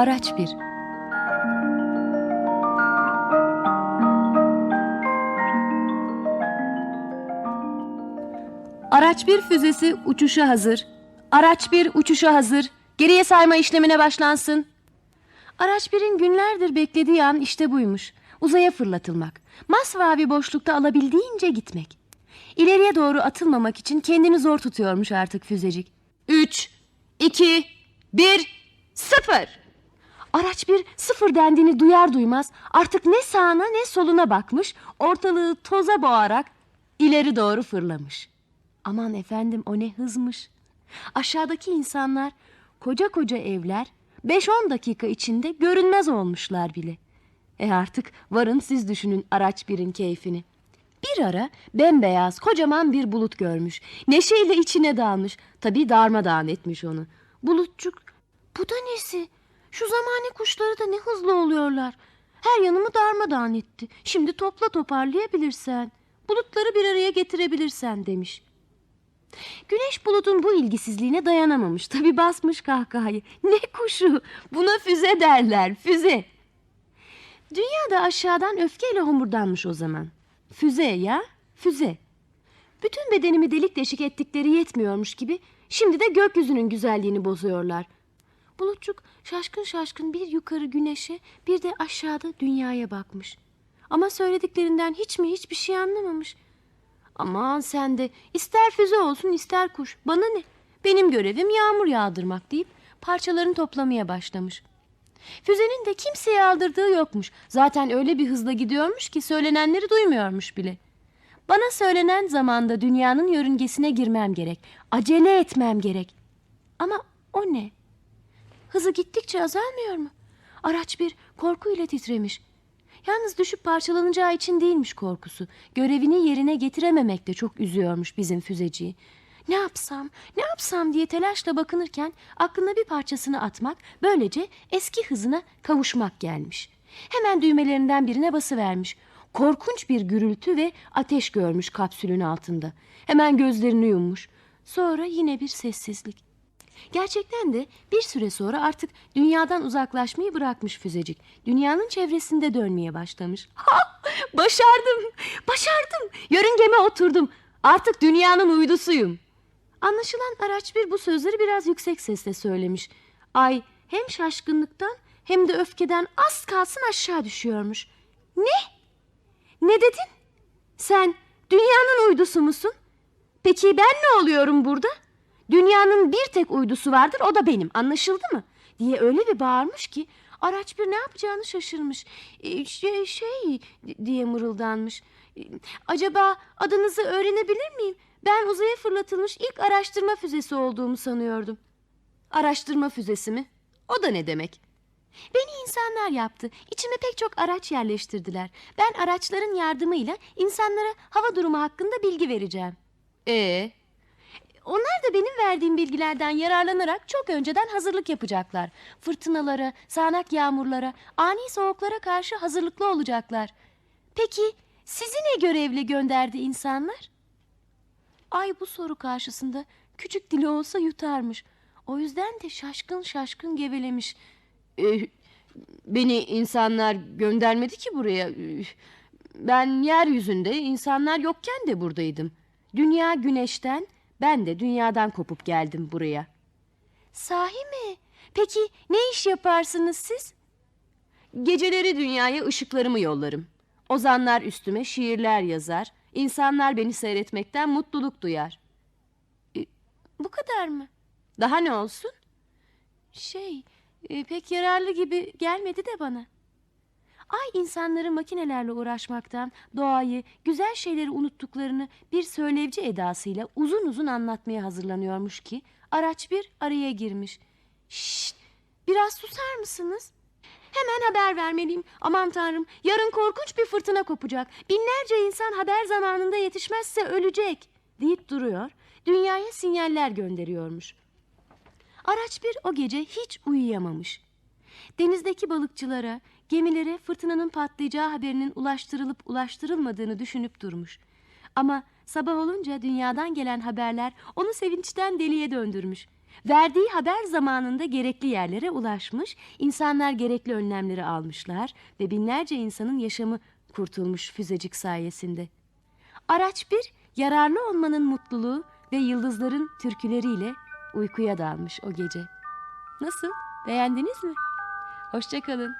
Araç 1 Araç 1 füzesi uçuşa hazır. Araç 1 uçuşa hazır. Geriye sayma işlemine başlansın. Araç 1'in günlerdir beklediği an işte buymuş. Uzaya fırlatılmak. Masmavi boşlukta alabildiğince gitmek. İleriye doğru atılmamak için kendini zor tutuyormuş artık füzecik. 3, 2, 1, 0. Araç bir sıfır dendiğini duyar duymaz artık ne sağına ne soluna bakmış, ortalığı toza boğarak ileri doğru fırlamış. Aman efendim o ne hızmış. Aşağıdaki insanlar, koca koca evler 5-10 dakika içinde görünmez olmuşlar bile. E artık varın siz düşünün araç birin keyfini. Bir ara bembeyaz kocaman bir bulut görmüş. Neşeyle içine dalmış. Tabii darmadağın etmiş onu. Bulutçuk bu da nesi? Şu zamane kuşları da ne hızlı oluyorlar. Her yanımı darmadağın etti. Şimdi topla toparlayabilirsen. Bulutları bir araya getirebilirsen demiş. Güneş bulutun bu ilgisizliğine dayanamamış. Tabii basmış kahkahayı. Ne kuşu? Buna füze derler, füze. Dünya da aşağıdan öfkeyle homurdanmış o zaman. Füze ya, füze. Bütün bedenimi delik deşik ettikleri yetmiyormuş gibi şimdi de gökyüzünün güzelliğini bozuyorlar. Bulutçuk şaşkın şaşkın bir yukarı güneşe bir de aşağıda dünyaya bakmış. Ama söylediklerinden hiç mi hiçbir şey anlamamış. Aman sen de ister füze olsun ister kuş bana ne? Benim görevim yağmur yağdırmak deyip parçalarını toplamaya başlamış. Füzenin de kimseye aldırdığı yokmuş. Zaten öyle bir hızla gidiyormuş ki söylenenleri duymuyormuş bile. Bana söylenen zamanda dünyanın yörüngesine girmem gerek. Acele etmem gerek. Ama o ne? Hızı gittikçe azalmıyor mu? Araç bir korkuyla titremiş. Yalnız düşüp parçalanacağı için değilmiş korkusu. Görevini yerine getirememek de çok üzüyormuş bizim füzeciyi. Ne yapsam, ne yapsam diye telaşla bakınırken aklına bir parçasını atmak, böylece eski hızına kavuşmak gelmiş. Hemen düğmelerinden birine basıvermiş. Korkunç bir gürültü ve ateş görmüş kapsülün altında. Hemen gözlerini yummuş. Sonra yine bir sessizlik. Gerçekten de bir süre sonra artık dünyadan uzaklaşmayı bırakmış füzecik. Dünyanın çevresinde dönmeye başlamış. Ha! Başardım! Başardım! Yörüngeme oturdum. Artık dünyanın uydusuyum. Anlaşılan araç bir bu sözleri biraz yüksek sesle söylemiş. Ay hem şaşkınlıktan hem de öfkeden az kalsın aşağı düşüyormuş. Ne? Ne dedin? Sen dünyanın uydusu musun? Peki ben ne oluyorum burada? Dünyanın bir tek uydusu vardır o da benim anlaşıldı mı? Diye öyle bir bağırmış ki araç bir ne yapacağını şaşırmış. Ee, Şey, şey diye mırıldanmış. Ee, Acaba adınızı öğrenebilir miyim? Ben uzaya fırlatılmış ilk araştırma füzesi olduğumu sanıyordum. Araştırma füzesi mi? O da ne demek? Beni insanlar yaptı. İçime pek çok araç yerleştirdiler. Ben araçların yardımıyla insanlara hava durumu hakkında bilgi vereceğim. Ee, onlar da benim verdiğim bilgilerden yararlanarak çok önceden hazırlık yapacaklar. Fırtınalara, sağanak yağmurlara, ani soğuklara karşı hazırlıklı olacaklar. Peki sizi ne görevle gönderdi insanlar? Ay bu soru karşısında küçük dili olsa yutarmış. O yüzden de şaşkın şaşkın gevelemiş. Ee, beni insanlar göndermedi ki buraya. Ben yeryüzünde insanlar yokken de buradaydım. Dünya güneşten, ben de dünyadan kopup geldim buraya. Sahi mi? Peki ne iş yaparsınız siz? Geceleri dünyaya ışıklarımı yollarım. Ozanlar üstüme şiirler yazar. İnsanlar beni seyretmekten mutluluk duyar. E, bu kadar mı? Daha ne olsun? Şey, e, pek yararlı gibi gelmedi de bana. Ay insanları makinelerle uğraşmaktan, doğayı, güzel şeyleri unuttuklarını bir söylevci edasıyla uzun uzun anlatmaya hazırlanıyormuş ki araç bir araya girmiş. Şşt, biraz susar mısınız? Hemen haber vermeliyim. Aman tanrım, yarın korkunç bir fırtına kopacak. Binlerce insan haber zamanında yetişmezse ölecek deyip duruyor. Dünyaya sinyaller gönderiyormuş. Araç bir o gece hiç uyuyamamış. Denizdeki balıkçılara, gemilere fırtınanın patlayacağı haberinin ulaştırılıp ulaştırılmadığını düşünüp durmuş. Ama sabah olunca dünyadan gelen haberler onu sevinçten deliye döndürmüş. Verdiği haber zamanında gerekli yerlere ulaşmış, insanlar gerekli önlemleri almışlar ve binlerce insanın yaşamı kurtulmuş füzecik sayesinde. Araç bir, yararlı olmanın mutluluğu ve yıldızların türküleriyle uykuya dalmış o gece. Nasıl? Beğendiniz mi? Hoşçakalın.